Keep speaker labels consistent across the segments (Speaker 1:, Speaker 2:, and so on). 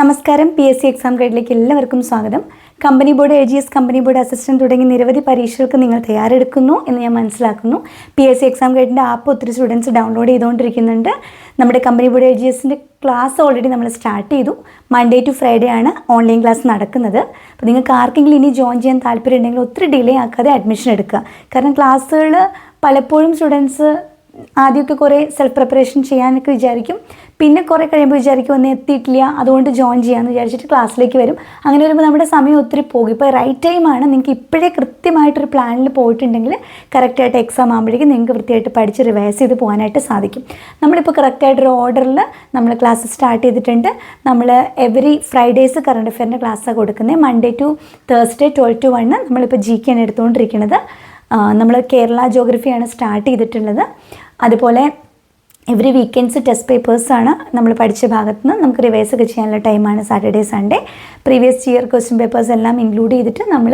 Speaker 1: നമസ്കാരം. P S C exam ഗൈഡിലേക്ക് എല്ലാവർക്കും സ്വാഗതം. Company board A G S company board assistant തുടങ്ങി നിരവധി പരീക്ഷകൾക്ക് നിങ്ങൾ തയ്യാറെടുക്കുന്നു എന്ന് ഞാൻ മനസ്സിലാക്കുന്നു. പി എസ് സി എക്സാം ഗൈഡിന്റെ ആപ്പ് ഒത്തിരി സ്റ്റുഡൻസ് ഡൗൺലോഡ് ചെയ്തുകൊണ്ടിരിക്കുന്നുണ്ട്. നമ്മുടെ കമ്പനി ബോർഡ് എ ജി എസിന്റെ ക്ലാസ് ഓൾറെഡി നമ്മൾ സ്റ്റാർട്ട് ചെയ്തു. മൺഡേ ടു ഫ്രൈഡേ ആണ് ഓൺലൈൻ ക്ലാസ് നടക്കുന്നത്. അപ്പോൾ നിങ്ങൾക്ക് ആർക്കെങ്കിലും ഇനി ജോയിൻ ചെയ്യാൻ താല്പര്യം ഉണ്ടെങ്കിൽ ഒത്തിരി ഡിലേ ആക്കാതെ അഡ്മിഷൻ എടുക്കുക. കാരണം ക്ലാസ്സുകൾ പലപ്പോഴും സ്റ്റുഡൻസ് ആദ്യമൊക്കെ കുറേ സെൽഫ് പ്രിപ്പറേഷൻ ചെയ്യാനൊക്കെ വിചാരിക്കും. പിന്നെ കുറേ കഴിയുമ്പോൾ വിചാരിക്കും ഒന്ന് എത്തിയിട്ടില്ല അതുകൊണ്ട് ജോയിൻ ചെയ്യാമെന്ന് വിചാരിച്ചിട്ട് ക്ലാസ്സിലേക്ക് വരും. അങ്ങനെ വരുമ്പോൾ നമ്മുടെ സമയം ഒത്തിരി പോകും. ഇപ്പോൾ റൈറ്റ് ടൈമാണ് നിങ്ങൾക്ക് ഇപ്പോഴേ കൃത്യമായിട്ടൊരു പ്ലാനിൽ പോയിട്ടുണ്ടെങ്കിൽ കറക്റ്റായിട്ട് എക്സാം ആകുമ്പോഴേക്കും നിങ്ങൾക്ക് വൃത്തിയായിട്ട് പഠിച്ച് റിവൈസ് ചെയ്ത് പോകാനായിട്ട് സാധിക്കും. നമ്മളിപ്പോൾ കറക്റ്റായിട്ടൊരു ഓർഡറിൽ നമ്മൾ ക്ലാസ് സ്റ്റാർട്ട് ചെയ്തിട്ടുണ്ട്. നമ്മൾ എവറി ഫ്രൈഡേയ്സ് കറണ്ട് അഫെയറിന്റെ ക്ലാസ്സാണ് കൊടുക്കുന്നത് Monday to Thursday twelve to one നമ്മളിപ്പോൾ ജി കെ ആണ് എടുത്തുകൊണ്ടിരിക്കുന്നത് നമ്മൾ കേരള ജോഗ്രഫിയാണ് സ്റ്റാർട്ട് ചെയ്തിട്ടുള്ളത്. അതുപോലെ എവറി വീക്കെൻഡ്സ് ടെസ്റ്റ് പേപ്പേഴ്സാണ് നമ്മൾ പഠിച്ച ഭാഗത്ത് നിന്ന് നമുക്ക് റിവൈസ് ഒക്കെ ചെയ്യാനുള്ള ടൈമാണ് Saturday Sunday previous year question papers എല്ലാം ഇൻക്ലൂഡ് ചെയ്തിട്ട് നമ്മൾ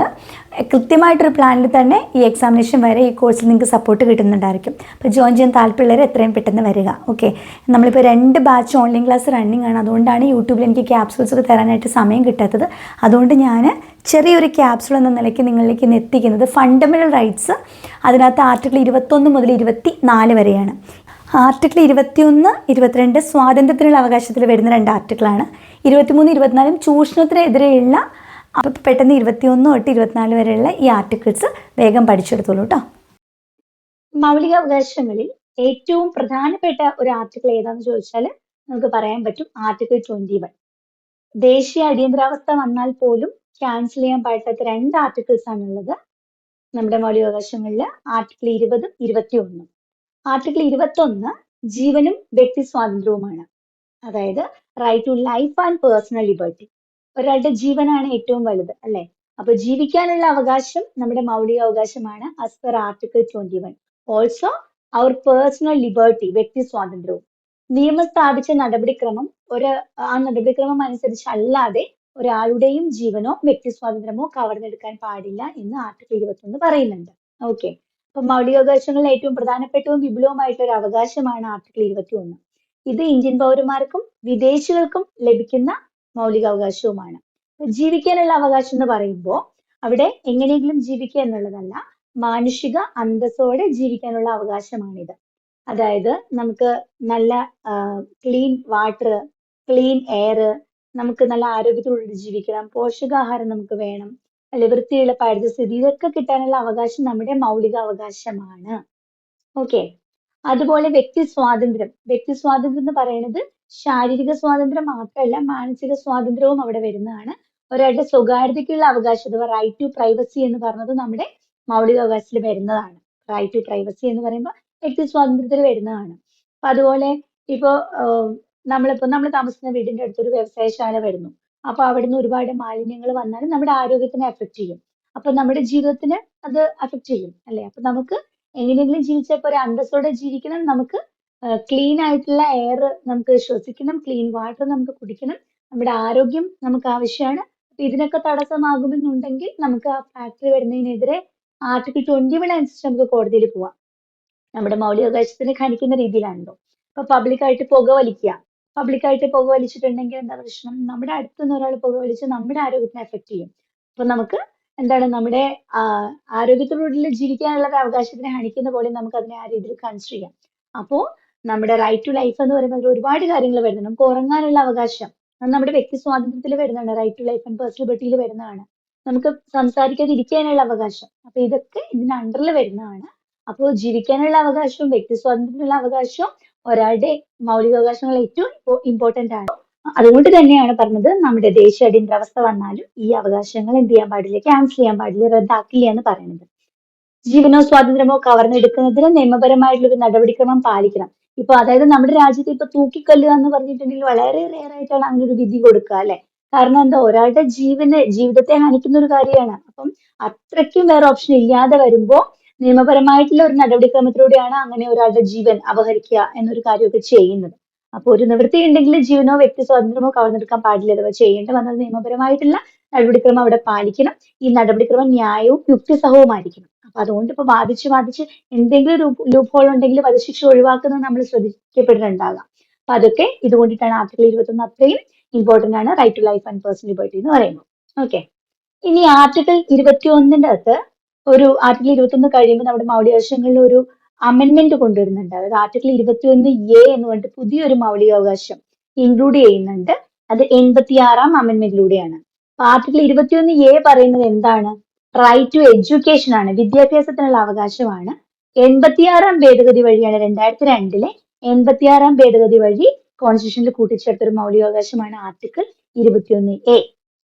Speaker 1: കൃത്യമായിട്ടൊരു പ്ലാനിൽ തന്നെ ഈ എക്സാമിനേഷൻ വരെ ഈ കോഴ്സിൽ നിങ്ങൾക്ക് സപ്പോർട്ട് കിട്ടുന്നുണ്ടായിരിക്കും. അപ്പോൾ ജോയിൻ ചെയ്യാൻ താല്പര്യമുള്ളവർ എത്രയും പെട്ടെന്ന് വരിക ഓക്കെ നമ്മളിപ്പോൾ രണ്ട് ബാച്ച് ഓൺലൈൻ ക്ലാസ് റണ്ണിങ് ആണ്. അതുകൊണ്ടാണ് യൂട്യൂബിൽ എനിക്ക് ക്യാപ്സൂൾസ് ഒക്കെ തരാനായിട്ട് സമയം കിട്ടാത്തത്. അതുകൊണ്ട് ഞാൻ ചെറിയൊരു ക്യാപ്സൂൾ എന്ന നിലയ്ക്ക് നിങ്ങളിലേക്ക് ഇന്ന് എത്തിക്കുന്നത് ഫണ്ടമെന്റൽ റൈറ്റ്സ് അതിനകത്ത് ആർട്ടിക്കിൾ ഇരുപത്തൊന്ന് മുതൽ ഇരുപത്തി നാല് വരെയാണ്. ആർട്ടിക്കിൾ ഇരുപത്തിയൊന്ന് ഇരുപത്തിരണ്ട് സ്വാതന്ത്ര്യത്തിനുള്ള അവകാശത്തിൽ വരുന്ന രണ്ട് ആർട്ടിക്കിളാണ്. ഇരുപത്തിമൂന്ന് ഇരുപത്തിനാലും ചൂഷണത്തിനെതിരെയുള്ള അപ്പോൾ പെട്ടെന്ന് ഇരുപത്തിയൊന്ന് തൊട്ട് ഇരുപത്തിനാല് വരെയുള്ള ഈ ആർട്ടിക്കിൾസ് വേഗം പഠിച്ചെടുത്തോളൂ കേട്ടോ മൗലികാവകാശങ്ങളിൽ ഏറ്റവും പ്രധാനപ്പെട്ട ഒരു ആർട്ടിക്കിൾ ഏതാന്ന് ചോദിച്ചാൽ നമുക്ക് പറയാൻ പറ്റും ആർട്ടിക്കിൾ ട്വന്റി വൺ. ദേശീയ അടിയന്തരാവസ്ഥ വന്നാൽ പോലും ക്യാൻസൽ ചെയ്യാൻ പാടില്ലാത്ത രണ്ട് ആർട്ടിക്കിൾസ് ആണുള്ളത്. നമ്മുടെ മൗലികാവകാശങ്ങളിൽ ആർട്ടിക്കിൾ ഇരുപതും ഇരുപത്തി ഒന്നും ആർട്ടിക്കിൾ ഇരുപത്തൊന്ന് ജീവനും വ്യക്തി സ്വാതന്ത്ര്യവുമാണ്. അതായത് right to life and personal liberty ഒരാളുടെ ജീവനാണ് ഏറ്റവും വലുത് അല്ലെ? അപ്പൊ ജീവിക്കാനുള്ള അവകാശം നമ്മുടെ മൗലിക അവകാശമാണ് as per article twenty one also അവർ പേഴ്സണൽ ലിബർട്ടി വ്യക്തി സ്വാതന്ത്ര്യവും. നിയമം സ്ഥാപിച്ച നടപടിക്രമം ഒരു ആ നടപടിക്രമം അനുസരിച്ച് അല്ലാതെ ഒരാളുടെയും ജീവനോ വ്യക്തി സ്വാതന്ത്ര്യമോ കവർന്നെടുക്കാൻ പാടില്ല എന്ന് ആർട്ടിക്കിൾ ഇരുപത്തൊന്ന് പറയുന്നുണ്ട്. ഓക്കെ അപ്പൊ മൗലികാവകാശങ്ങളിൽ ഏറ്റവും പ്രധാനപ്പെട്ടതും വിപുലവുമായിട്ടുള്ള ഒരു അവകാശമാണ് ആർട്ടിക്കിൾ ഇരുപത്തി ഒന്ന് ഇത് ഇന്ത്യൻ പൗരന്മാർക്കും വിദേശികൾക്കും ലഭിക്കുന്ന മൗലികാവകാശവുമാണ്. ജീവിക്കാനുള്ള അവകാശം എന്ന് പറയുമ്പോൾ അവിടെ എങ്ങനെയെങ്കിലും ജീവിക്കുക എന്നുള്ളതല്ല മാനുഷിക അന്തസ്സോടെ ജീവിക്കാനുള്ള അവകാശമാണിത്. അതായത് നമുക്ക് നല്ല ക്ലീൻ വാട്ടർ ക്ലീൻ എയർ നമുക്ക് നല്ല ആരോഗ്യത്തോടുകൂടി ജീവിക്കണം പോഷകാഹാരം നമുക്ക് വേണം അല്ലെ? വൃത്തിയുള്ള പരിസ്ഥിതി ഇതൊക്കെ കിട്ടാനുള്ള അവകാശം നമ്മുടെ മൗലിക അവകാശമാണ് ഓക്കെ അതുപോലെ വ്യക്തി സ്വാതന്ത്ര്യം. വ്യക്തി സ്വാതന്ത്ര്യം എന്ന് പറയുന്നത് ശാരീരിക സ്വാതന്ത്ര്യം മാത്രമല്ല മാനസിക സ്വാതന്ത്ര്യവും അവിടെ വരുന്നതാണ്. ഒരാളുടെ സ്വകാര്യതയ്ക്കുള്ള അവകാശം അഥവാ റൈറ്റ് ടു പ്രൈവസി എന്ന് പറഞ്ഞത് നമ്മുടെ മൗലിക അവകാശത്തിൽ വരുന്നതാണ്. റൈറ്റ് ടു പ്രൈവസി എന്ന് പറയുമ്പോൾ വ്യക്തി സ്വാതന്ത്ര്യത്തിൽ വരുന്നതാണ്. അപ്പൊ അതുപോലെ ഇപ്പോ നമ്മളിപ്പോ നമ്മൾ താമസിക്കുന്ന വീടിന്റെ അടുത്തൊരു വ്യവസായശാല വരുന്നു. അപ്പൊ അവിടുന്ന് ഒരുപാട് മാലിന്യങ്ങൾ വന്നാൽ നമ്മുടെ ആരോഗ്യത്തിനെ അഫക്റ്റ് ചെയ്യും. അപ്പൊ നമ്മുടെ ജീവിതത്തിന് അത് അഫക്റ്റ് ചെയ്യും അല്ലെ? അപ്പൊ നമുക്ക് എങ്ങനെയെങ്കിലും ജീവിച്ചപ്പോ ഒരു അന്തസ്സോടെ ജീവിക്കണം നമുക്ക് ക്ലീൻ ആയിട്ടുള്ള എയർ നമുക്ക് ശ്വസിക്കണം ക്ലീൻ വാട്ടർ നമുക്ക് കുടിക്കണം നമ്മുടെ ആരോഗ്യം നമുക്ക് ആവശ്യമാണ്. അപ്പൊ ഇതിനൊക്കെ തടസ്സമാകുമെന്നുണ്ടെങ്കിൽ നമുക്ക് ആ ഫാക്ടറി വരുന്നതിനെതിരെ ആർട്ടിക്കിൾ ട്വന്റി വൺ അനുസരിച്ച് നമുക്ക് കോടതിയിൽ പോവാം. നമ്മുടെ മൗലികാവകാശത്തിന് ഖനിക്കുന്ന രീതിയിലാണല്ലോ. ഇപ്പൊ പബ്ലിക്കായിട്ട് പുക വലിക്കുക. പബ്ലിക്കായിട്ട് പുക വലിച്ചിട്ടുണ്ടെങ്കിൽ എന്താ പ്രശ്നം? നമ്മുടെ അടുത്തുനിന്ന് ഒരാൾ പുക വലിച്ച് നമ്മുടെ ആരോഗ്യത്തിനെ എഫക്ട് ചെയ്യും. അപ്പൊ നമുക്ക് എന്താണ് നമ്മുടെ ആരോഗ്യത്തോടുള്ള ജീവിക്കാനുള്ള അവകാശത്തിനെ ഹനിക്കുന്ന പോലെ നമുക്ക് അതിനെ ആ രീതിയിൽ കൺസിഡർ ചെയ്യാം. അപ്പോ നമ്മുടെ റൈറ്റ് ടു ലൈഫ് എന്ന് പറയുമ്പോൾ ഒരുപാട് കാര്യങ്ങൾ വരുന്നുണ്ട്. നമുക്ക് ഉറങ്ങാനുള്ള അവകാശം നമ്മുടെ വ്യക്തി സ്വാതന്ത്ര്യത്തിൽ വരുന്നതാണ്. Right to life and personal ലിബർട്ടിയിൽ വരുന്നതാണ്. നമുക്ക് സംസാരിക്കാതിരിക്കാനുള്ള അവകാശം. അപ്പൊ ഇതൊക്കെ ഇതിന് അണ്ടറിൽ വരുന്നതാണ്. അപ്പോൾ ജീവിക്കാനുള്ള അവകാശവും വ്യക്തി സ്വാതന്ത്ര്യത്തിനുള്ള അവകാശവും ഒരാളുടെ മൗലികാവകാശങ്ങൾ ഏറ്റവും ഇമ്പോർട്ടന്റ് ആണ്. അതുകൊണ്ട് തന്നെയാണ് പറഞ്ഞത് നമ്മുടെ ദേശീയ അടിയന്തരാവസ്ഥ വന്നാലും ഈ അവകാശങ്ങൾ എന്ത് ചെയ്യാൻ പാടില്ല ക്യാൻസൽ ചെയ്യാൻ പാടില്ല റദ്ദാക്കില്ല എന്ന് പറയുന്നത്. ജീവനോ സ്വാതന്ത്ര്യമോ കവർന്നെടുക്കുന്നതിന് നിയമപരമായിട്ടുള്ള ഒരു നടപടിക്രമം പാലിക്കണം. ഇപ്പൊ അതായത് നമ്മുടെ രാജ്യത്ത് ഇപ്പൊ തൂക്കിക്കൊല്ലുക എന്ന് പറഞ്ഞിട്ടുണ്ടെങ്കിൽ വളരെ റെയർ ആയിട്ടാണ് അങ്ങനെ ഒരു വിധി കൊടുക്കുക അല്ലെ? കാരണം എന്താ? ഒരാളുടെ ജീവന് ജീവിതത്തെ ഹനിക്കുന്ന ഒരു കാര്യമാണ്. അപ്പം അത്രയ്ക്കും വേറെ ഓപ്ഷൻ ഇല്ലാതെ വരുമ്പോ നിയമപരമായിട്ടുള്ള ഒരു നടപടിക്രമത്തിലൂടെയാണ് അങ്ങനെ ഒരാളുടെ ജീവൻ അപഹരിക്കുക എന്നൊരു കാര്യമൊക്കെ ചെയ്യുന്നത്. അപ്പോൾ ഒരു നിവൃത്തി ഉണ്ടെങ്കിൽ ജീവനോ വ്യക്തി സ്വാതന്ത്ര്യമോ കവർന്നെടുക്കാൻ പാടില്ല. അഥവാ ചെയ്യേണ്ട വന്നത് നിയമപരമായിട്ടുള്ള നടപടിക്രമം അവിടെ പാലിക്കണം. ഈ നടപടിക്രമം ന്യായവും യുക്തിസഹവുമായിരിക്കണം. അപ്പൊ അതുകൊണ്ട് ഇപ്പൊ ബാധിച്ച് ബാധിച്ച് എന്തെങ്കിലും ലൂപ്പ് ഹോൾ ഉണ്ടെങ്കിൽ വധശിക്ഷ ഒഴിവാക്കുന്നത് നമ്മൾ ശ്രദ്ധിക്കപ്പെടുന്നുണ്ടാകാം അപ്പൊ അതൊക്കെ ഇതുകൊണ്ടിട്ടാണ് ആർട്ടിക്കിൾ ഇരുപത്തൊന്ന് അത്രയും ഇമ്പോർട്ടന്റ് ആണ്. Right to life and personal liberty എന്ന് പറയുന്നത്. ഓക്കെ ഇനി ആർട്ടിക്കിൾ ഇരുപത്തി ഒന്നിന്റെ അകത്ത് ഒരു ആർട്ടിക്കിൾ ഇരുപത്തി ഒന്ന് കഴിയുമ്പോൾ നമ്മുടെ മൗലികാവകാശങ്ങളിൽ ഒരു അമെന്റ്മെന്റ് കൊണ്ടുവരുന്നുണ്ട്. അതായത് ആർട്ടിക്കിൾ ഇരുപത്തി ഒന്ന് എ എന്ന് പറഞ്ഞിട്ട് പുതിയൊരു മൗലികാവകാശം ഇൻക്ലൂഡ് ചെയ്യുന്നുണ്ട്. അത് എൺപത്തിയാറാം അമെന്റ്മെന്റിലൂടെയാണ് ആർട്ടിക്കിൾ ഇരുപത്തിയൊന്ന് എ പറയുന്നത് എന്താണ്? റൈറ്റ് ടു എഡ്യൂക്കേഷൻ ആണ്. വിദ്യാഭ്യാസത്തിനുള്ള അവകാശമാണ്. എൺപത്തിയാറാം ഭേദഗതി വഴിയാണ് രണ്ടായിരത്തി രണ്ടിലെ എൺപത്തിയാറാം ഭേദഗതി വഴി കോൺസ്റ്റിറ്റ്യൂഷനിൽ കൂട്ടിച്ചേർത്ത ഒരു മൗലികാവകാശമാണ് ആർട്ടിക്കിൾ ഇരുപത്തിയൊന്ന് എ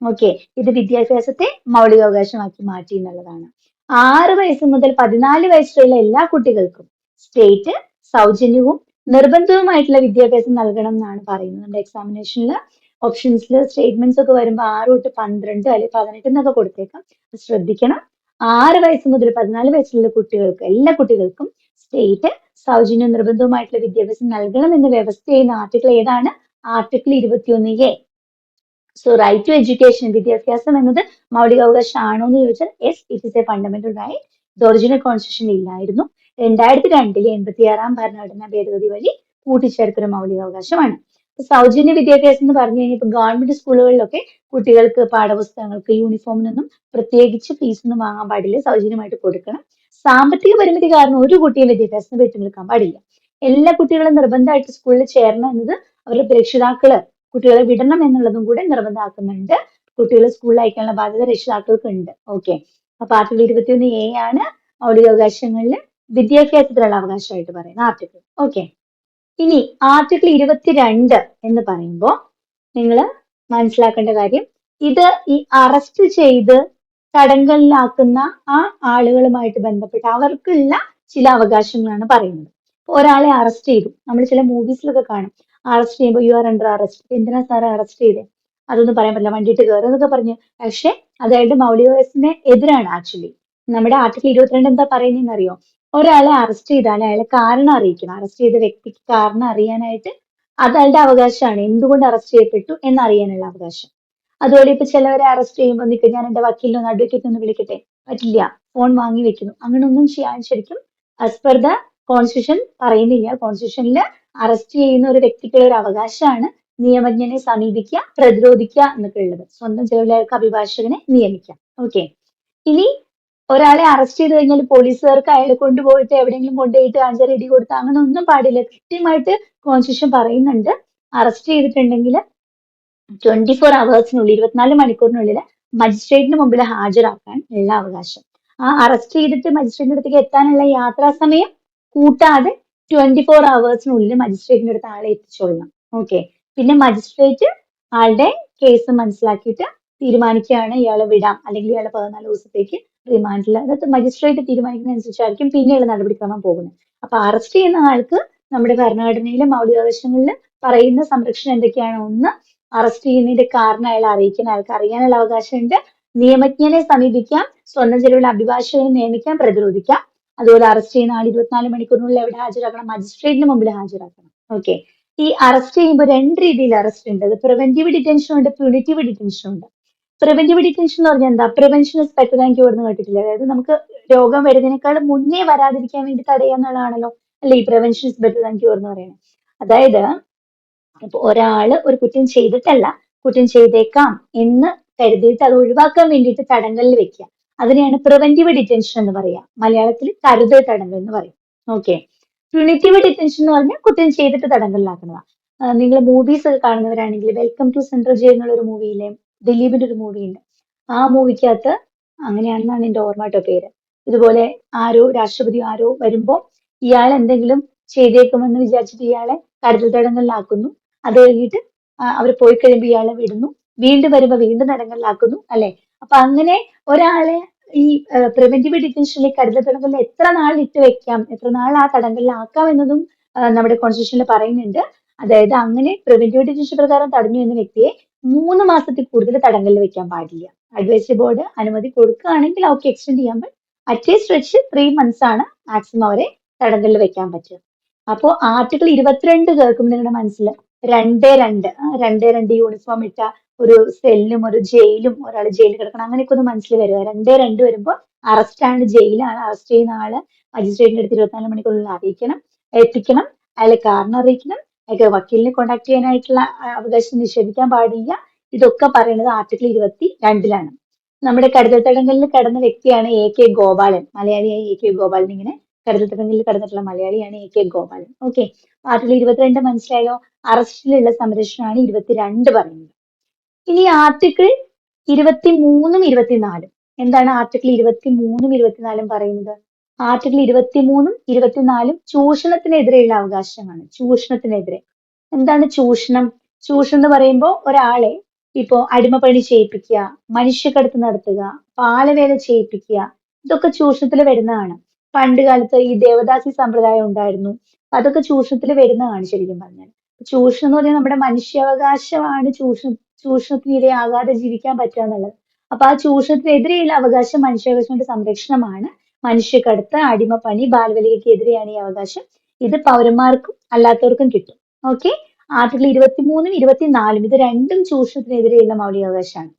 Speaker 1: ഓക്കെ ഇത് വിദ്യാഭ്യാസത്തെ മൗലികാവകാശമാക്കി മാറ്റി എന്നുള്ളതാണ്. ആറ് വയസ്സ് മുതൽ പതിനാല് വയസ്സുള്ള എല്ലാ കുട്ടികൾക്കും സ്റ്റേറ്റ് സൗജന്യവും നിർബന്ധവുമായിട്ടുള്ള വിദ്യാഭ്യാസം നൽകണം എന്നാണ് പറയുന്നത്. നമ്മുടെ എക്സാമിനേഷനിൽ ഓപ്ഷൻസിൽ സ്റ്റേറ്റ്മെന്റ്സ് ഒക്കെ വരുമ്പോൾ ആറ് തൊട്ട് പന്ത്രണ്ട് അല്ലെങ്കിൽ പതിനെട്ട് എന്നൊക്കെ കൊടുത്തേക്കാം. ശ്രദ്ധിക്കണം. ആറ് വയസ്സ് മുതൽ പതിനാല് വയസ്സുള്ള കുട്ടികൾക്ക് എല്ലാ കുട്ടികൾക്കും സ്റ്റേറ്റ് സൗജന്യ നിർബന്ധവുമായിട്ടുള്ള വിദ്യാഭ്യാസം നൽകണം എന്ന് വ്യവസ്ഥ ചെയ്യുന്ന ആർട്ടിക്കിൾ ഏതാണ്? ആർട്ടിക്കിൾ ഇരുപത്തിയൊന്ന് A so right to education വിദ്യാഭ്യാസം എന്നത് മൗലികാവകാശമാണോ എന്ന് ചോദിച്ചാൽ yes it is a fundamental right ഇത് ഒറിജിനൽ കോൺസ്റ്റിറ്റ്യൂഷൻ ഇല്ലായിരുന്നു. രണ്ടായിരത്തി രണ്ടിലെ എൺപത്തിയാറാം ഭരണഘടനാ ഭേദഗതി വഴി കൂട്ടിച്ചേർത്തൊരു മൗലികാവകാശമാണ്. സൗജന്യ വിദ്യാഭ്യാസം എന്ന് പറഞ്ഞു കഴിഞ്ഞാൽ ഇപ്പൊ ഗവൺമെന്റ് സ്കൂളുകളിലൊക്കെ കുട്ടികൾക്ക് പാഠപുസ്തകങ്ങൾക്ക് യൂണിഫോമിനൊന്നും പ്രത്യേകിച്ച് ഫീസ് ഒന്നും വാങ്ങാൻ പാടില്ല സൗജന്യമായിട്ട് കൊടുക്കണം. സാമ്പത്തിക പരിമിതി കാരണം ഒരു കുട്ടിയും വിദ്യാഭ്യാസത്തിന് വിട്ടു നിൽക്കാൻ പാടില്ല. എല്ലാ കുട്ടികളും നിർബന്ധമായിട്ട് സ്കൂളിൽ ചേരണം എന്നത് അവരുടെ രക്ഷിതാക്കൾ കുട്ടികളെ വിടണം എന്നുള്ളതും കൂടെ നിർബന്ധമാക്കുന്നുണ്ട്. കുട്ടികളെ സ്കൂളിൽ അയക്കാനുള്ള ബാധ്യത രക്ഷിതാക്കൾക്ക് ഉണ്ട് ഓക്കെ അപ്പൊ ആർട്ടിക്കിൾ ഇരുപത്തിയൊന്ന് എ ആണ് മൗലികാവകാശങ്ങളിൽ വിദ്യാഭ്യാസത്തിലുള്ള അവകാശമായിട്ട് പറയുന്ന ആർട്ടിക്കിൾ ഓക്കെ ഇനി ആർട്ടിക്കിൾ ഇരുപത്തിരണ്ട് എന്ന് പറയുമ്പോൾ നിങ്ങൾ മനസ്സിലാക്കേണ്ട കാര്യം ഇത് ഈ അറസ്റ്റ് ചെയ്ത് തടങ്കലിലാക്കുന്ന ആ ആളുകളുമായിട്ട് ബന്ധപ്പെട്ട് അവർക്കുള്ള ചില അവകാശങ്ങളാണ് പറയുന്നത്. ഒരാളെ അറസ്റ്റ് ചെയ്തു. നമ്മൾ ചില മൂവീസിലൊക്കെ കാണും. അറസ്റ്റ് ചെയ്യുമ്പോൾ യു ആർ അണ്ടർ അറസ്റ്റ് എന്തിനാ സാറെ അറസ്റ്റ് ചെയ്തേ? അതൊന്നും പറയാൻ പറ്റില്ല. വണ്ടിയിട്ട് കയറുക എന്നൊക്കെ പറഞ്ഞു. പക്ഷെ അതായത് മൗലികവാസിനെ എതിരാണ് ആക്ച്വലി നമ്മുടെ ആർട്ടിക്കിൾ ഇരുപത്തിരണ്ട് എന്താ പറയുന്നതെന്ന് അറിയോ? ഒരാളെ അറസ്റ്റ് ചെയ്താൽ അയാളെ കാരണം അറിയിക്കണം. അറസ്റ്റ് ചെയ്ത വ്യക്തിക്ക് കാരണം അറിയാനായിട്ട് അത് അയാളുടെ അവകാശമാണ്. എന്തുകൊണ്ട് അറസ്റ്റ് ചെയ്യപ്പെട്ടു എന്നറിയാനുള്ള അവകാശം. അതുപോലെ ഇപ്പൊ ചിലവരെ അറസ്റ്റ് ചെയ്യുമ്പോൾ നിൽക്കും ഞാൻ എന്റെ വക്കീലിനെ ഒന്ന് അഡ്വക്കേറ്റ് ഒന്ന് വിളിക്കട്ടെ? പറ്റില്ല. ഫോൺ വാങ്ങി വെക്കുന്നു. അങ്ങനെ ഒന്നും ചെയ്യാൻ ശരിക്കും അസ്പർദ പെർ ദ കോൺസ്റ്റിറ്റ്യൂഷൻ പറയുന്നില്ല. കോൺസ്റ്റിറ്റ്യൂഷനിൽ അറസ്റ്റ് ചെയ്യുന്ന ഒരു വ്യക്തിക്കുള്ള ഒരു അവകാശമാണ് നിയമജ്ഞനെ സമീപിക്കുക പ്രതിരോധിക്കുക എന്നൊക്കെ ഉള്ളത്. സ്വന്തം ചെലവിലേക്ക് അഭിഭാഷകനെ നിയമിക്കാം ഓക്കെ ഇനി ഒരാളെ അറസ്റ്റ് ചെയ്ത് കഴിഞ്ഞാൽ പോലീസുകാർക്ക് അയാളെ കൊണ്ടുപോയിട്ട് എവിടെയെങ്കിലും കൊണ്ടുപോയിട്ട് അഞ്ചര ഇടി കൊടുത്ത് അങ്ങനെ ഒന്നും പാടില്ല. കൃത്യമായിട്ട് കോൺസ്റ്റിറ്റ്യൂഷൻ പറയുന്നുണ്ട്. അറസ്റ്റ് ചെയ്തിട്ടുണ്ടെങ്കിൽ ട്വന്റി ഫോർ അവേഴ്സിനുള്ളിൽ ഇരുപത്തിനാല് മണിക്കൂറിനുള്ളിൽ മജിസ്ട്രേറ്റിന് മുമ്പിൽ ഹാജരാക്കാൻ ഉള്ള അവകാശം. ആ അറസ്റ്റ് ചെയ്തിട്ട് മജിസ്ട്രേറ്റിന്റെ അടുത്തേക്ക് എത്താനുള്ള യാത്രാ സമയം കൂട്ടാതെ ട്വന്റി ഫോർ അവേഴ്സിനുള്ളിൽ മജിസ്ട്രേറ്റിന്റെ അടുത്ത് ആളെ എത്തിച്ചോളണം. ഓക്കെ പിന്നെ മജിസ്ട്രേറ്റ് ആളുടെ കേസ് മനസ്സിലാക്കിയിട്ട് തീരുമാനിക്കുകയാണ്. ഇയാളെ വിടാം. അല്ലെങ്കിൽ ഇയാളെ പതിനാല് ദിവസത്തേക്ക് റിമാൻഡിൽ അതായത് മജിസ്ട്രേറ്റ് തീരുമാനിക്കുന്നതനുസരിച്ചായിരിക്കും പിന്നെയുള്ള നടപടിക്രമം പോകുന്നത്. അപ്പൊ അറസ്റ്റ് ചെയ്യുന്ന ആൾക്ക് നമ്മുടെ ഭരണഘടനയിലെ മൗലികാവകാശങ്ങളിൽ പറയുന്ന സംരക്ഷണം എന്തൊക്കെയാണ് ഒന്ന് അറസ്റ്റ് ചെയ്യുന്നതിന്റെ കാരണം അയാൾ അറിയിക്കുന്ന അയാൾക്ക് അറിയാനുള്ള അവകാശമുണ്ട്. നിയമജ്ഞനെ സമീപിക്കാം. സ്വന്തം ചെലവിൽ അഭിഭാഷകനെ നിയമിക്കാം. പ്രതിരോധിക്കാം. അതുപോലെ അറസ്റ്റ് ചെയ്യുന്ന ആൾ ഇരുപത്തിനാല് മണിക്കൂറിനുള്ളിൽ എവിടെ ഹാജരാക്കണം? മജിസ്ട്രേറ്റിന് മുമ്പിൽ ഹാജരാക്കണം. ഓക്കെ ഈ അറസ്റ്റ് ചെയ്യുമ്പോൾ രണ്ട് രീതിയിൽ അറസ്റ്റ് ഉണ്ട്. അത് പ്രിവെന്റീവ് ഡിറ്റൻഷനും ഉണ്ട് പ്യൂണിറ്റീവ് ഡിറ്റൻഷൻ ഉണ്ട്. പ്രിവെന്റീവ് ഡിറ്റൻഷൻ എന്ന് പറഞ്ഞാൽ എന്താ? Prevention is better than cure എന്ന് കേട്ടിട്ടില്ല? അതായത് നമുക്ക് രോഗം വരുന്നതിനേക്കാൾ മുന്നേ വരാതിരിക്കാൻ വേണ്ടി തടയുക എന്നുള്ളതാണല്ലോ. അല്ലെ? ഈ prevention is better than cure എന്ന് പറയുന്നത്. അതായത് ഇപ്പൊ ഒരാൾ ഒരു കുറ്റം ചെയ്തിട്ടല്ല കുറ്റം ചെയ്തേക്കാം എന്ന് കരുതിയിട്ട് അത് ഒഴിവാക്കാൻ വേണ്ടിയിട്ട് തടങ്കലിൽ വെക്കുക. അതിനെയാണ് പ്രിവെന്റീവ് ഡിറ്റൻഷൻ എന്ന് പറയാം. മലയാളത്തിൽ കരുതൽ തടങ്കൽ എന്ന് പറയും. ഓക്കെ പ്യൂണിറ്റീവ് ഡിറ്റൻഷൻ എന്ന് പറഞ്ഞാൽ കുറ്റം ചെയ്തിട്ട് തടങ്കലിലാക്കുന്നതാണ് നിങ്ങൾ മൂവീസ് ഒക്കെ കാണുന്നവരാണെങ്കിൽ വെൽക്കം ടു സെൻട്രൽ ജയിൽ എന്നുള്ള ഒരു മൂവിയിലെ ദിലീപിന്റെ ഒരു മൂവി ഉണ്ട് ആ മൂവിക്കകത്ത് അങ്ങനെയാണെന്നാണ് എന്റെ ഓർമ്മ കേട്ടോ പേര്. ഇതുപോലെ ആരോ രാഷ്ട്രപതി ആരോ വരുമ്പോൾ ഇയാൾ എന്തെങ്കിലും ചെയ്തേക്കുമെന്ന് വിചാരിച്ചിട്ട് ഇയാളെ കരുതൽ തടങ്കലിലാക്കുന്നു. അത് കഴിഞ്ഞിട്ട് അവർ പോയി കഴിയുമ്പോൾ ഇയാളെ വിടുന്നു. വീണ്ടും വരുമ്പോൾ വീണ്ടും തടങ്കലിലാക്കുന്നു അല്ലെ? അപ്പൊ അങ്ങനെ ഒരാളെ ഈ പ്രിവെന്റീവ് ഡിറ്റൻഷനിൽ തടങ്കലിൽ എത്ര നാൾ ഇട്ട് വെക്കാം എത്ര നാൾ ആ തടങ്കലിലാക്കാം എന്നതും ആ, നമ്മുടെ കോൺസ്റ്റിറ്റ്യൂഷനിൽ പറയുന്നുണ്ട്. അതായത് അങ്ങനെ പ്രിവെന്റീവ് ഡിറ്റൻഷൻ പ്രകാരം തടഞ്ഞു എന്ന വ്യക്തിയെ മൂന്ന് മാസത്തിൽ കൂടുതൽ തടങ്കലിൽ വെക്കാൻ പാടില്ല. അഡ്വൈസറി ബോർഡ് അനുമതി കൊടുക്കുകയാണെങ്കിൽ അവർക്ക് എക്സ്റ്റെൻഡ് ചെയ്യാൻ പറ്റും അറ്റ്ലീസ്റ്റ് വെച്ച് ത്രീ മന്ത്സ് ആണ് മാക്സിമം അവരെ തടങ്കലിൽ വെക്കാൻ പറ്റുക. അപ്പോൾ ആർട്ടിക്കിൾ ഇരുപത്തിരണ്ട് കേൾക്കുമ്പോൾ നിങ്ങളുടെ മനസ്സിൽ രണ്ടേ രണ്ട്. രണ്ടേ രണ്ട് യൂണിഫോം ഇട്ട ഒരു സെല്ലും ഒരു ജയിലും ഒരാൾ ജയിലിൽ കിടക്കണം. അങ്ങനെയൊക്കെ ഒന്ന് മനസ്സിൽ വരിക. രണ്ടേ രണ്ട് വരുമ്പോൾ അറസ്റ്റ് ആണ് ജയിലാണ് അറസ്റ്റ് ചെയ്യുന്ന ആൾ മജിസ്ട്രേറ്റിന്റെ അടുത്ത് ഇരുപത്തിനാല് മണിക്കൂറിൽ അറിയിക്കണം എത്തിക്കണം അയാളെ കാരണം അറിയിക്കണം അയാൾക്ക് വക്കീലിനെ കോണ്ടാക്ട് ചെയ്യാനായിട്ടുള്ള അവകാശം നിഷേധിക്കാൻ പാടില്ല. ഇതൊക്കെ പറയുന്നത് ആർട്ടിക്കിൾ ഇരുപത്തി രണ്ടിലാണ് നമ്മുടെ കടുത്തടങ്കലിൽ കിടന്ന വ്യക്തിയാണ് എ കെ ഗോപാലൻ. മലയാളിയായ എ കെ ഗോപാലൻ ഇങ്ങനെ കടുത്തടങ്കലിൽ കടന്നിട്ടുള്ള മലയാളിയാണ് A K Gopalan. Okay article ഇരുപത്തിരണ്ട് മനസ്സിലായോ? അറസ്റ്റിലുള്ള സംരക്ഷണമാണ് ഇരുപത്തിരണ്ട് പറയുന്നത്. ഇനി ആർട്ടിക്കിൾ ഇരുപത്തി മൂന്നും ഇരുപത്തിനാലും. എന്താണ് ആർട്ടിക്കിൾ ഇരുപത്തി മൂന്നും ഇരുപത്തിനാലും പറയുന്നത്? ആർട്ടിക്കിൾ ഇരുപത്തി മൂന്നും ഇരുപത്തിനാലും ചൂഷണത്തിനെതിരെയുള്ള അവകാശമാണ് ചൂഷണത്തിനെതിരെ. എന്താണ് ചൂഷണം? ചൂഷണം എന്ന് പറയുമ്പോൾ ഒരാളെ ഇപ്പോ അടിമപ്പണി ചെയ്യിപ്പിക്കുക മനുഷ്യക്കടത്ത് നടത്തുക പാലവേല ചെയ്യിപ്പിക്കുക ഇതൊക്കെ ചൂഷണത്തിൽ വരുന്നതാണ്. പണ്ട് കാലത്ത് ഈ ദേവദാസി സമ്പ്രദായം ഉണ്ടായിരുന്നു. അതൊക്കെ ചൂഷണത്തിൽ വരുന്നതാണ് ശരിക്കും പറഞ്ഞാൽ. ചൂഷണം എന്ന് പറഞ്ഞാൽ നമ്മുടെ മനുഷ്യാവകാശമാണ് ചൂഷണം ചൂഷണത്തിന് ഇരയാകാതെ ജീവിക്കാൻ പറ്റുക എന്നുള്ളത്. അപ്പൊ ആ ചൂഷണത്തിനെതിരെയുള്ള അവകാശം മനുഷ്യാവകാശത്തിന്റെ സംരക്ഷണമാണ്. മനുഷ്യക്കടത്ത് അടിമപ്പണി ബാലവേലയ്ക്കെതിരെയാണ് ഈ അവകാശം. ഇത് പൗരന്മാർക്കും അല്ലാത്തവർക്കും കിട്ടും. ഓക്കെ? ആർട്ടിക്കിൾ ഇരുപത്തിമൂന്നും ഇരുപത്തിനാലും ഇത് രണ്ടും ചൂഷണത്തിനെതിരെയുള്ള മൗലികാവകാശമാണ്.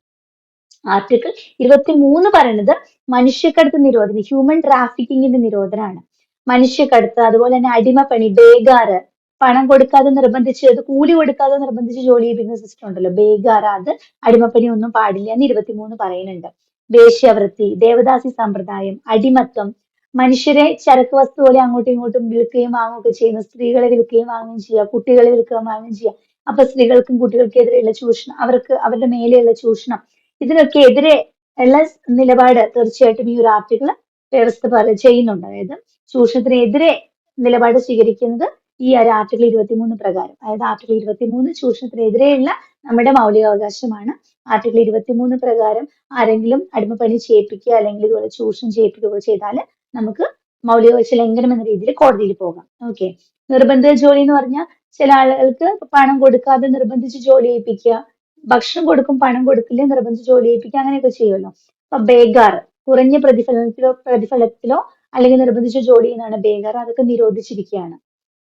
Speaker 1: ആർട്ടിക്കിൾ ഇരുപത്തി മൂന്ന് പറയുന്നത് മനുഷ്യക്കടത്ത് നിരോധനം ഹ്യൂമൻ ട്രാഫിക്കിങ്ങിന്റെ നിരോധനമാണ് മനുഷ്യക്കടത്ത് അതുപോലെ തന്നെ അടിമപ്പണി ബേഗാറ് പണം കൊടുക്കാതെ നിർബന്ധിച്ച് അത് കൂലി കൊടുക്കാതെ നിർബന്ധിച്ച് ജോലി ചെയ്യുന്ന സിസ്റ്റം ഉണ്ടല്ലോ. ബേഗാറ് അത് അടിമപ്പണി ഒന്നും പാടില്ല എന്ന് ഇരുപത്തിമൂന്ന് പറയുന്നുണ്ട്. വേശ്യാവൃത്തി ദേവദാസി സമ്പ്രദായം അടിമത്വം മനുഷ്യരെ ചരക്ക് വസ്തു പോലെ അങ്ങോട്ടും ഇങ്ങോട്ടും വിൽക്കുകയും വാങ്ങുകയൊക്കെ ചെയ്യുന്നു സ്ത്രീകളെ വിൽക്കുകയും വാങ്ങുകയും ചെയ്യുക കുട്ടികളെ വിൽക്കുകയും വാങ്ങുകയും ചെയ്യുക. അപ്പൊ സ്ത്രീകൾക്കും കുട്ടികൾക്കും എതിരെയുള്ള ചൂഷണം അവർക്ക് അവരുടെ മേലെയുള്ള ചൂഷണം ഇതിനൊക്കെ എതിരെ ഉള്ള നിലപാട് തീർച്ചയായിട്ടും ഈ ഒരു ആർട്ടിക്കിൾ വ്യവസ്ഥ ചെയ്യുന്നുണ്ട്. അതായത് ചൂഷണത്തിനെതിരെ നിലപാട് സ്വീകരിക്കുന്നത് ഈ ഒരു ആർട്ടിക്കിൾ ഇരുപത്തിമൂന്ന് പ്രകാരം. അതായത് ആർട്ടിക്കിൾ ഇരുപത്തിമൂന്ന് ചൂഷണത്തിനെതിരെയുള്ള നമ്മുടെ മൗലികാവകാശമാണ്. ആർട്ടിക്കിൾ ഇരുപത്തിമൂന്ന് പ്രകാരം ആരെങ്കിലും അടിമപ്പണി ചെയ്യിപ്പിക്കുക അല്ലെങ്കിൽ ഇതുപോലെ ചൂഷണം ചെയ്യിപ്പിക്കുക ചെയ്താൽ നമുക്ക് മൗലികാവകാശ ലംഘനം എന്ന രീതിയിൽ കോടതിയിൽ പോകാം. ഓക്കെ നിർബന്ധിത ജോലി എന്ന് പറഞ്ഞാൽ ചില ആളുകൾക്ക് പണം കൊടുക്കാതെ നിർബന്ധിച്ച് ജോലി ചെയ്യിപ്പിക്കുക ഭക്ഷണം കൊടുക്കും പണം കൊടുക്കില്ല നിർബന്ധിച്ച് ജോലി ചെയ്യിപ്പിക്കുക അങ്ങനെയൊക്കെ ചെയ്യുമല്ലോ. അപ്പൊ ബേഗാർ കുറഞ്ഞ പ്രതിഫലനത്തിലോ പ്രതിഫലത്തിലോ അല്ലെങ്കിൽ നിർബന്ധിച്ച് ജോലി ചെയ്യുന്നതാണ് ബേഗാർ അതൊക്കെ നിരോധിച്ചിരിക്കുകയാണ്.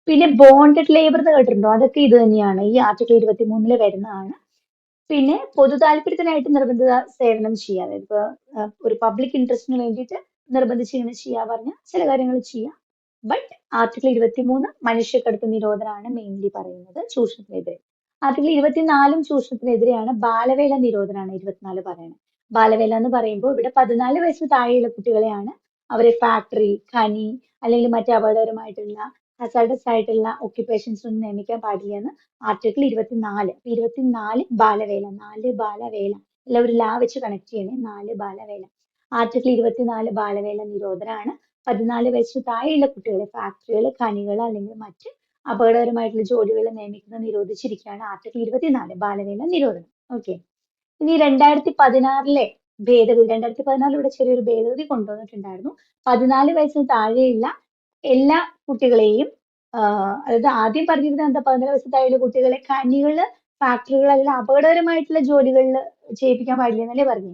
Speaker 1: പിന്നെ ബോണ്ടഡ് ലേബർ എന്ന് കേട്ടിട്ടുണ്ടോ? അതൊക്കെ ഇത് തന്നെയാണ്. ഈ ആർട്ടിക്കിൾ ഇരുപത്തി മൂന്നിൽ വരുന്നതാണ്. പിന്നെ പൊതു താല്പര്യത്തിനായിട്ട് നിർബന്ധിത സേവനം ചെയ്യുക. അതായത് ഇപ്പൊ ഒരു പബ്ലിക് ഇൻട്രസ്റ്റിന് വേണ്ടിയിട്ട് നിർബന്ധിച്ച് ഇങ്ങനെ ചെയ്യാ പറഞ്ഞ ചില കാര്യങ്ങൾ ചെയ്യാം ബട്ട് ആർട്ടിക്കിൾ ഇരുപത്തി മൂന്ന് മനുഷ്യക്കടത്ത് നിരോധനമാണ് മെയിൻലി പറയുന്നത്. ചൂഷണത്തിനെതിരെ. ആർട്ടിക്കിൾ ഇരുപത്തിനാലും ചൂഷണത്തിനെതിരെയാണ് ബാലവേല നിരോധനമാണ് ഇരുപത്തിനാല് പറയുന്നത്. ബാലവേല എന്ന് പറയുമ്പോൾ ഇവിടെ പതിനാല് വയസ്സ് താഴെയുള്ള കുട്ടികളെയാണ് അവരെ ഫാക്ടറി ഖനി അല്ലെങ്കിൽ മറ്റ് അപകടകരമായിട്ടുള്ള ഹസാഡസ് ആയിട്ടുള്ള ഒക്യുപ്പേഷൻസ് ഒന്നും നിയമിക്കാൻ പാടില്ല എന്ന് ആർട്ടിക്കിൾ ഇരുപത്തിനാല്. ഇരുപത്തിനാല് ബാലവേല നാല് ബാലവേല. ഒരു ലാ വെച്ച് കണക്ട് ചെയ്യണേ. നാല് ബാലവേല. ആർട്ടിക്കിൾ ഇരുപത്തിനാല് ബാലവേല നിരോധനമാണ് പതിനാല് വയസ്സ് താഴെയുള്ള കുട്ടികളെ ഫാക്ടറികൾ ഖനികൾ അല്ലെങ്കിൽ മറ്റ് അപകടകരമായിട്ടുള്ള ജോലികൾ നിയമിക്കുന്നത് നിരോധിച്ചിരിക്കുകയാണ് ആർട്ടിക്കിൾ ഇരുപത്തിനാല് ബാലവേല നിരോധനം. ഓക്കെ ഇനി രണ്ടായിരത്തി പതിനാറിലെ ഭേദഗതി രണ്ടായിരത്തി പതിനാറിൽ ഇവിടെ ചെറിയൊരു ഭേദഗതി കൊണ്ടുവന്നിട്ടുണ്ടായിരുന്നു. പതിനാല് വയസ്സിന് താഴെയുള്ള എല്ലാ കുട്ടികളെയും അതായത് ആദ്യം പറഞ്ഞിരുന്നത് എന്താ? പതിനാല് വയസ്സിന് താഴെയുള്ള കുട്ടികളെ കനികൾ ഫാക്ടറികളല്ല അപകടകരമായിട്ടുള്ള ജോലികളിൽ ചെയ്യിപ്പിക്കാൻ പാടില്ല എന്നല്ലേ പറഞ്ഞു?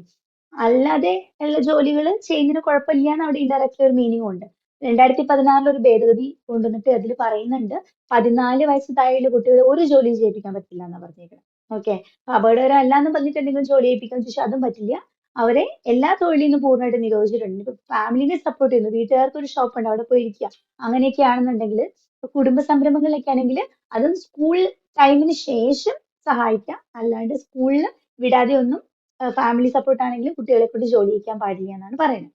Speaker 1: അല്ലാതെ ഉള്ള ജോലികൾ ചെയ്യുന്നതിന് കുഴപ്പമില്ല എന്ന് അവിടെ ഇൻഡയറക്റ്റ്ലി ഒരു മീനിങ് ഉണ്ട്. രണ്ടായിരത്തി പതിനാറിൽ ഒരു ഭേദഗതി കൊണ്ടുവന്നിട്ട് അതിൽ പറയുന്നുണ്ട് പതിനാല് വയസ്സ് താഴെയുള്ള കുട്ടികളെ ഒരു ജോലിയും ചെയ്യിപ്പിക്കാൻ പറ്റില്ല എന്നാ പറഞ്ഞേക്കുന്നത് ഓക്കെ. അപകടകരം അല്ല എന്ന് പറഞ്ഞിട്ട് എന്തെങ്കിലും ജോലി ചെയ്യിപ്പിക്കാൻ ചോദിച്ചാൽ അതും പറ്റില്ല. അവരെ എല്ലാ തൊഴിലിൽ നിന്നും പൂർണമായിട്ട് നിരോധിച്ചിട്ടുണ്ട്. ഇപ്പൊ ഫാമിലിനെ സപ്പോർട്ട് ചെയ്യുന്നു. വീട്ടുകാർക്ക് ഒരു ഷോപ്പ് ഉണ്ട് അവിടെ പോയി ഇരിക്കുക അങ്ങനെയൊക്കെ ആണെന്നുണ്ടെങ്കിൽ കുടുംബ സംരംഭങ്ങളിലൊക്കെ ആണെങ്കിൽ അതും സ്കൂൾ ടൈമിന് ശേഷം സഹായിക്കാം. അല്ലാണ്ട് സ്കൂളിൽ വിടാതെ ഒന്നും ഫാമിലി സപ്പോർട്ട് ആണെങ്കിലും കുട്ടികളെ കൊണ്ട് ജോലി ചെയ്യിക്കാൻ പാടില്ല എന്നാണ് പറയുന്നത്.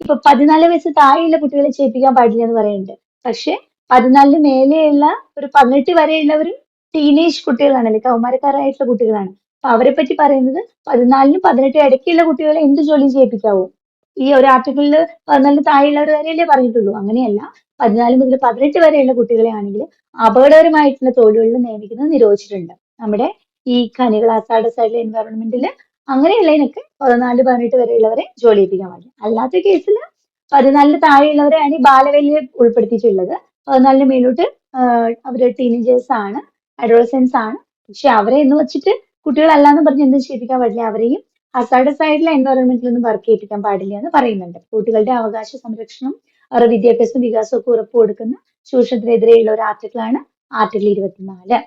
Speaker 1: ഇപ്പൊ പതിനാല് വയസ്സ് താഴെയുള്ള കുട്ടികളെ ചെയ്യിപ്പിക്കാൻ പാടില്ല എന്ന് പറയുന്നുണ്ട്. പക്ഷെ പതിനാലിന് മേലെയുള്ള ഒരു പതിനെട്ട് വരെയുള്ളവരും ടീനേജ് കുട്ടികളാണ് അല്ലെങ്കിൽ കൗമാരക്കാരായിട്ടുള്ള കുട്ടികളാണ്. അപ്പൊ അവരെ പറ്റി പറയുന്നത് പതിനാലിനും പതിനെട്ട് ഇടയ്ക്കുള്ള കുട്ടികളെ എന്ത് ജോലിയും ചെയ്യിപ്പിക്കാവോ? ഈ ഒരു ആർട്ടിക്കിളിൽ പതിനാലിന് താഴെയുള്ളവർ വരെയല്ലേ പറഞ്ഞിട്ടുള്ളൂ. അങ്ങനെയല്ല പതിനാല് മുതൽ പതിനെട്ട് വരെയുള്ള കുട്ടികളെ ആണെങ്കിൽ അപകടകരമായിട്ടുള്ള തൊഴിലുകളിൽ നിയമിക്കുന്നത് നിരോധിച്ചിട്ടുണ്ട്. നമ്മുടെ ഈ ഖനികൾ സൈഡിലെ എൻവയറൺമെന്റിൽ അങ്ങനെയുള്ളതിനൊക്കെ പതിനാല് പതിനെട്ട് വരെയുള്ളവരെ ജോലി ചെയ്യിപ്പിക്കാൻ പാടില്ല അല്ലാത്ത കേസിൽ പതിനാലിന് താഴെയുള്ളവരെയാണ് ഈ ബാലവേലയിൽ ഉൾപ്പെടുത്തിയിട്ടുള്ളത്. പതിനാലിന് മേലോട്ട് അവർ ടീനേജേഴ്സ് ആണ് അഡോളസെൻസ് ആണ്. പക്ഷെ അവരെ എന്ന് വെച്ചിട്ട് കുട്ടികളല്ലാന്ന് പറഞ്ഞ് എന്തും ചെയ്യിപ്പിക്കാൻ പാടില്ല. അവരെയും ഹസാഡസ് ആയിട്ടുള്ള എൻവയറൺമെന്റിലൊന്നും വർക്ക് ചെയ്യിപ്പിക്കാൻ പാടില്ല എന്ന് പറയുന്നുണ്ട്. കുട്ടികളുടെ അവകാശ സംരക്ഷണം അവരുടെ വിദ്യാഭ്യാസവും വികാസവും ഒക്കെ ഉറപ്പ് കൊടുക്കുന്ന ചൂഷണത്തിനെതിരെയുള്ള ഒരു ആർട്ടിക്കിളാണ് ആർട്ടിക്കിൾ ഇരുപത്തിനാല്.